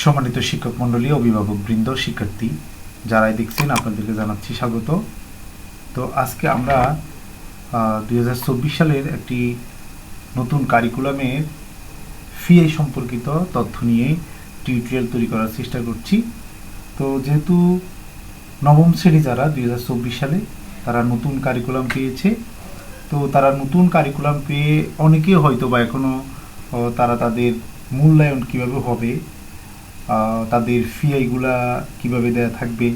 সম্মানিত শিক্ষক মণ্ডলী, অভিভাবক বৃন্দ, শিক্ষার্থী, যারাই দেখছেন, আপনাদেরকে জানাচ্ছি স্বাগত। তো আজকে আমরা দুই হাজার চব্বিশ সালের একটি নতুন কারিকুলামের ফিএ সম্পর্কিত তথ্য নিয়ে টিউটোরিয়াল তৈরি করার চেষ্টা করছি। তো যেহেতু নবম শ্রেণি যারা দুই হাজার চব্বিশ সালে, তারা নতুন কারিকুলাম পেয়েছে। তো তারা নতুন কারিকুলাম পেয়ে অনেকে হয়তো বা এখনও তারা তাদের মূল্যায়ন কীভাবে হবে তাদের ফিআইগুলা কীভাবে দেয়া থাকবে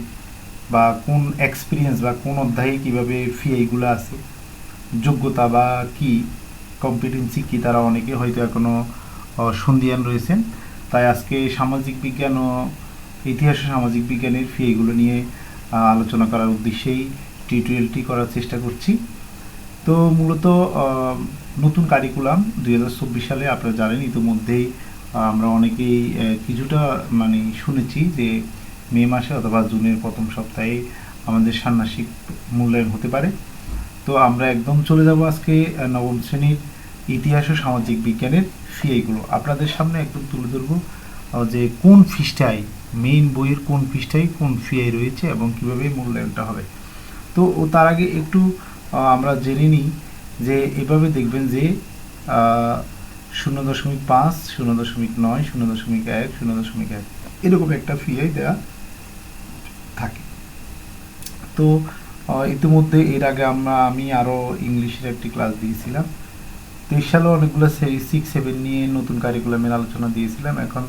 বা কোন এক্সপিরিয়েন্স বা কোন অধ্যায়ে কীভাবে ফিআইগুলো আছে? যোগ্যতা বা কি? কম্পিটেন্সি কি? তারা অনেকে হয়তো এখনও সন্ধিয়ান রয়েছেন। তাই আজকে সামাজিক বিজ্ঞান ও ইতিহাস সামাজিক বিজ্ঞানের ফিআইগুলো নিয়ে আলোচনা করার উদ্দেশ্যেই টিউটোরিয়ালটি করার চেষ্টা করছি। তো মূলত নতুন কারিকুলাম দুই হাজার চব্বিশ সালে আপনারা জানেন, ইতিমধ্যেই আমরা অনেকেই কিছুটা মানে শুনেছি যে মে মাসে অথবা জুনের প্রথম সপ্তাহে আমাদের ষান্মাসিক মূল্যায়ন হতে পারে। তো আমরা একদম চলে যাব আজকে নবম শ্রেণির ইতিহাস ও সামাজিক বিজ্ঞানের ফিআইগুলো আপনাদের সামনে একটু তুলে ধরবো যে কোন পৃষ্ঠায়, মেইন বইয়ের কোন পৃষ্ঠায় কোন ফিআই রয়েছে এবং কীভাবে মূল্যায়নটা হবে। তো, ও তার আগে একটু আমরা জেনে নিই যে এভাবে দেখবেন যে শূন্য দশমিক পাঁচ, শূন্য দশমিক নয়, শূন্য দশমিক এক, শূন্য দশমিক এক। এরকম একটা ফিআই দেওয়া থাকে। তো ইতিমধ্যে এর আগে আমরা, আমি আরও ইংলিশের একটি ক্লাস দিয়েছিলাম। তেইশ সালে অনেকগুলো সিক্স সেভেন নিয়ে নতুন কারিকুলামের আলোচনা দিয়েছিলাম। এখন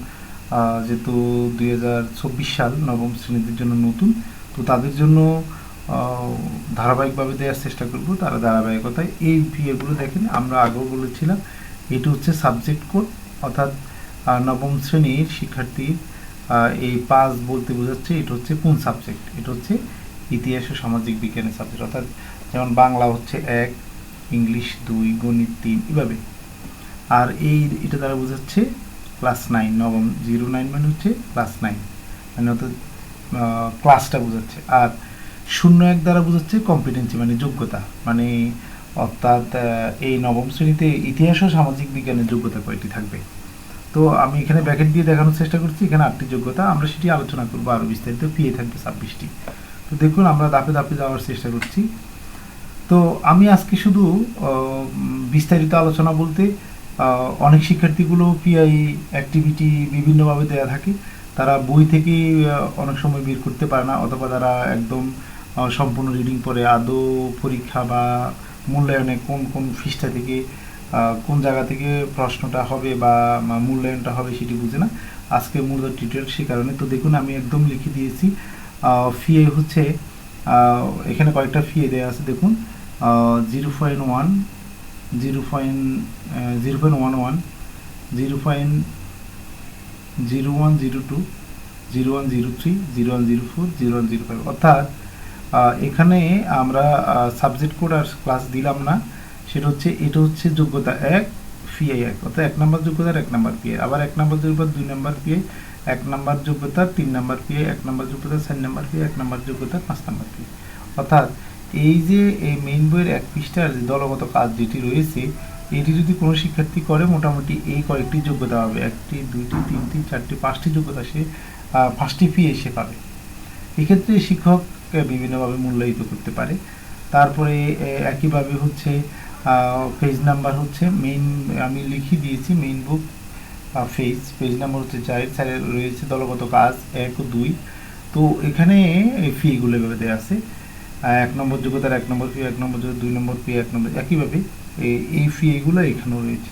যেহেতু দুই হাজার চব্বিশ সাল নবম শ্রেণীদের জন্য নতুন, তো তাদের জন্য ধারাবাহিকভাবে দেওয়ার চেষ্টা করব। তারা ধারাবাহিকতায় এই বিয়েগুলো দেখেন, আমরা আগেও বলেছিলাম এটি হচ্ছে সাবজেক্ট কোড অর্থাৎ নবম শ্রেণির শিক্ষার্থীর এই পাস বলতে বোঝাচ্ছে এটা হচ্ছে কোন সাবজেক্ট এটা হচ্ছে ইতিহাস ও সামাজিক বিজ্ঞানের সাবজেক্ট অর্থাৎ যেমন বাংলা হচ্ছে এক, ইংলিশ দুই, গণিত তিন, এভাবে। আর এই এটা দ্বারা বোঝাচ্ছে ক্লাস নাইন নবম জিরো নাইন মানে হচ্ছে ক্লাস নাইন মানে অর্থাৎ ক্লাসটা বোঝাচ্ছে। আর শূন্য এক দ্বারা বোঝাচ্ছে কম্পিটেন্সি মানে যোগ্যতা মানে অর্থাৎ এই নবম শ্রেণীতে ইতিহাস ও সামাজিক বিজ্ঞানের যোগ্যতা কয়টি থাকবে? তো আমি এখানে ব্যাকেট দিয়ে দেখানোর চেষ্টা করছি, এখানে আটটি যোগ্যতা, আমরা সেটি আলোচনা করব আরও বিস্তারিত পিএ থাকবে ছাব্বিশটি। তো দেখুন, আমরা ধাপে ধাপে যাওয়ার চেষ্টা করছি। তো আমি আজকে শুধু বিস্তারিত আলোচনা বলতে অনেক শিক্ষার্থীগুলো পিআই অ্যাক্টিভিটি বিভিন্নভাবে দেওয়া থাকে। তারা বই থেকে অনেক সময় বের করতে পারে না, অথবা তারা একদম সম্পূর্ণ রিডিং পরে আদৌ পরীক্ষা বা মূল্যায়নে কোন কোন ফিসটা থেকে কোন জায়গা থেকে প্রশ্নটা হবে বা মূল্যায়নটা হবে সেটি বুঝে না। আজকে মূলত টিউটোরিয়াল সে কারণে। তো দেখুন, আমি একদম লিখে দিয়েছি। ফিএ হচ্ছে এখানে কয়েকটা ফিএ দেওয়া আছে। দেখুন zero point one zero point zero point one one zero point zero one zero two zero one zero three zero one zero four zero one zero five অর্থাৎ এখানে আমরা সাবজেক্ট কোড আর ক্লাস দিলাম না। সেটা হচ্ছে, এটা হচ্ছে যোগ্যতা এক ফিআই এক। অর্থাৎ এক নম্বর যোগ্যতার এক নম্বর পিএ আবার এক নম্বর যোগ্যতা দুই নম্বর পিএ এক নম্বর যোগ্যতার তিন নম্বর পিএ এক নম্বর যোগ্যতার চার নম্বর পিএ এক নম্বর যোগ্যতার পাঁচ নম্বর পিএ অর্থাৎ এই যে, এই মেইন বইয়ের এক পৃষ্ঠার যে দলগত কাজ যেটি রয়েছে, এটি যদি কোনো শিক্ষার্থী করে, মোটামুটি এই কয়েকটি যোগ্যতা হবে একটি, দুইটি, তিনটি, চারটি, পাঁচটি যোগ্যতা সে পাঁচটি পিএ সে পাবে। এক্ষেত্রে শিক্ষককে বিভিন্নভাবে মূল্যায়িত করতে পারে। তারপরে একইভাবে হচ্ছে পেজ নাম্বার হচ্ছে মেইন আমি লিখে দিয়েছি main book phase page number হচ্ছে চার স্যারের রয়েছে দলগত কাজ এক ও দুই। তো এখানে এই ফিগুলো এভাবে দেওয়া আছে। এক নম্বর যোগ্যতার এক নম্বর ফি এক নম্বর যোগ্যতা দুই নম্বর ফি এক নম্বর, একইভাবে এই- ফি এগুলো এখানেও রয়েছে।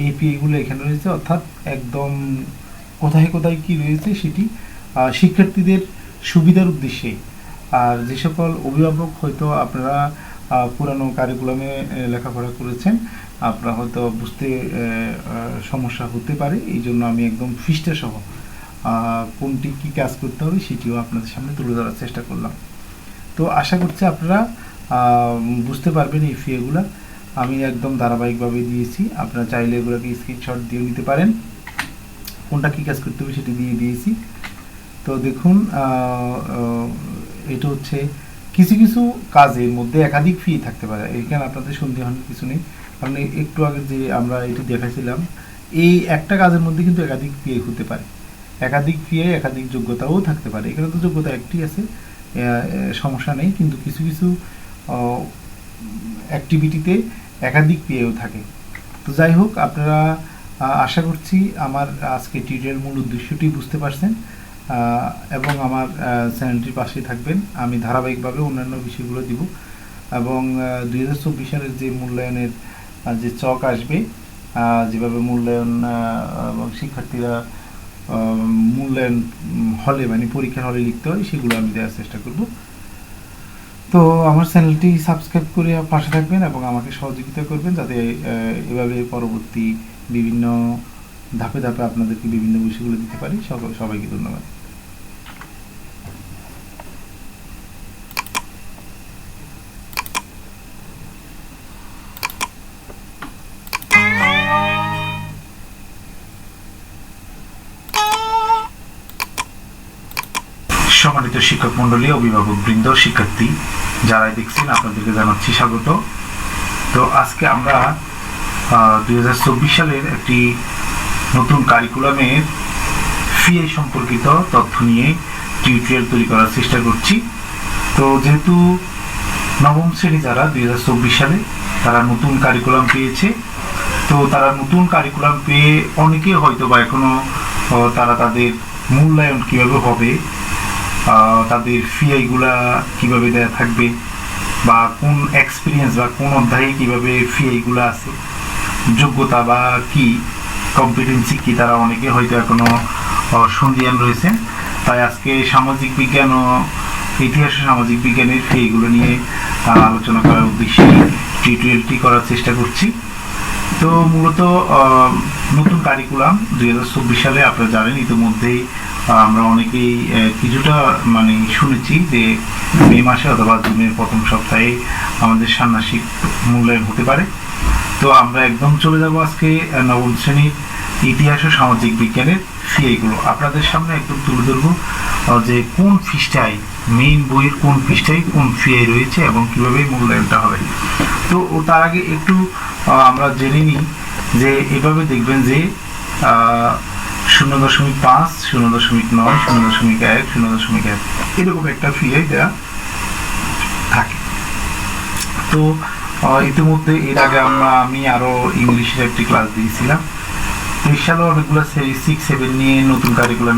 এই ফি এগুলো এখানে রয়েছে, অর্থাৎ একদম কোথায় কোথায় কি রয়েছে সেটি শিক্ষার্থীদের সুবিধার উদ্দেশ্যে আর যে সকল অভিভাবক হয়তো আপনারা পুরানো কারিকুলামে লেখাপড়া করেছেন, আপনারা হয়তো বুঝতে সমস্যা হতে পারে, এই জন্য আমি একদম ফিস্টা সহ কোনটি কি কাজ করতে হবে সেটিও আপনাদের সামনে তুলে ধরার চেষ্টা করলাম। তো আশা করছি আপনারা বুঝতে পারবেন এই ফিএগুলো আমি একদম ধারাবাহিকভাবে দিয়েছি, আপনারা চাইলে এগুলোকে স্ক্রিনশট দিয়ে নিতে পারেন। কোনটা কী কাজ করতে হবে সেটি দিয়ে দিয়েছি। তো দেখুন এটা হচ্ছে কিছু কিছু কাজের মধ্যে একাধিক ফি থাকতে পারে। এখানে আপনাদের সন্দেহানের কিছু নেই। কারণ একটু আগে যে আমরা এটি দেখাইছিলাম, এই একটা কাজের মধ্যে কিন্তু একাধিক ফি হতে পারে। একাধিক ফিআই একাধিক যোগ্যতাও থাকতে পারে। এখানে তো যোগ্যতা একটি আছে সমস্যা নেই। কিন্তু কিছু কিছু অ্যাক্টিভিটিতে একাধিক পিএও থাকে। তো যাই হোক, আপনারা আশা করছি আমার আজকে টিউটোরিয়াল মূল উদ্দেশ্যটি বুঝতে পারছেন। এবং আমার চ্যানেলটির পাশে থাকবেন। আমি ধারাবাহিকভাবে অন্যান্য বিষয়গুলো দিব। এবং দুই হাজার চব্বিশ সালের যে মূল্যায়নের যে চক আসবে যেভাবে মূল্যায়ন শিক্ষার্থীরা মূল্যায়ন হলে মানে পরীক্ষার হলে লিখতে হয়, সেগুলো আমি দেওয়ার চেষ্টা করব। তো আমার চ্যানেলটি সাবস্ক্রাইব করে পাশে থাকবেন এবং আমাকে সহযোগিতা করবেন যাতে এভাবে পরবর্তী বিভিন্ন ধাপে ধাপে আপনাদেরকে বিভিন্ন বিষয়গুলো দিতে পারি। সকল, সবাইকে ধন্যবাদ। সম্মানিত শিক্ষক মন্ডলী অভিভাবক বৃন্দ শিক্ষার্থী যারাই দেখছেন আপনাদেরকে জানাচ্ছি স্বাগত। তো আজকে আমরা দুই হাজার চব্বিশ সালের একটি নতুন কারিকুলামের ফিএ সম্পর্কিত তথ্য নিয়ে টিউটোরিয়াল তৈরি করার চেষ্টা করছি। তো যেহেতু নবম শ্রেণি যারা দুই হাজার চব্বিশ সালে তারা নতুন কারিকুলাম পেয়েছে। তো তারা নতুন কারিকুলাম পেয়ে অনেকে হয়তো বা এখনও আহ, তারা তাদের মূল্যায়ন কীভাবে হবে তাদের ফিআইগুলা কীভাবে দেয়া থাকবে বা কোন এক্সপিরিয়েন্স বা কোন অধ্যায়ে কীভাবে ফিআইগুলো আছে? যোগ্যতা বা কি? কম্পিটেন্সি কি? তারা অনেকে হয়তো এখনও আহ, সন্দিহান রয়েছেন তাই আজকে সামাজিক বিজ্ঞান ও ইতিহাস সামাজিক বিজ্ঞানের ফিআইগুলো নিয়ে আলোচনা করার উদ্দেশ্যে টিউটোরিয়ালটি করার চেষ্টা করছি। তো মূলত নতুন কারিকুলাম দুই হাজার চব্বিশ সালে আপনারা জানেন ইতিমধ্যেই আমরা অনেকেই কিছুটা মানে শুনেছি যে মে মাসে অথবা জুনের প্রথম সপ্তাহে আমাদের ষান্মাসিক মূল্যায়ন হতে পারে। তো আমরা একদম চলে যাব আজকে নবম শ্রেণির ইতিহাস ও সামাজিক বিজ্ঞানের ফিআইগুলো আপনাদের সামনে একদম তুলে ধরবো যে কোন পৃষ্ঠায়, মেইন বইয়ের কোন পৃষ্ঠায় কোন ফিআই রয়েছে এবং কীভাবে মূল্যায়নটা হবে। তো তার আগে একটু আমরা জেনে নিই যে এভাবে দেখবেন যে শূন্য দশমিক পাঁচ, শূন্য দশমিক নয়, শূন্য দশমিক এক, শূন্য দশমিক এক। এরকম একটা ফিআই দেওয়া থাকে। তো ইতিমধ্যে এর আগে আমরা, আমি আরও ইংলিশের একটি ক্লাস দিয়েছিলাম। এর সালে অনেকগুলো সিক্স সেভেন নিয়ে নতুন কারিকুলাম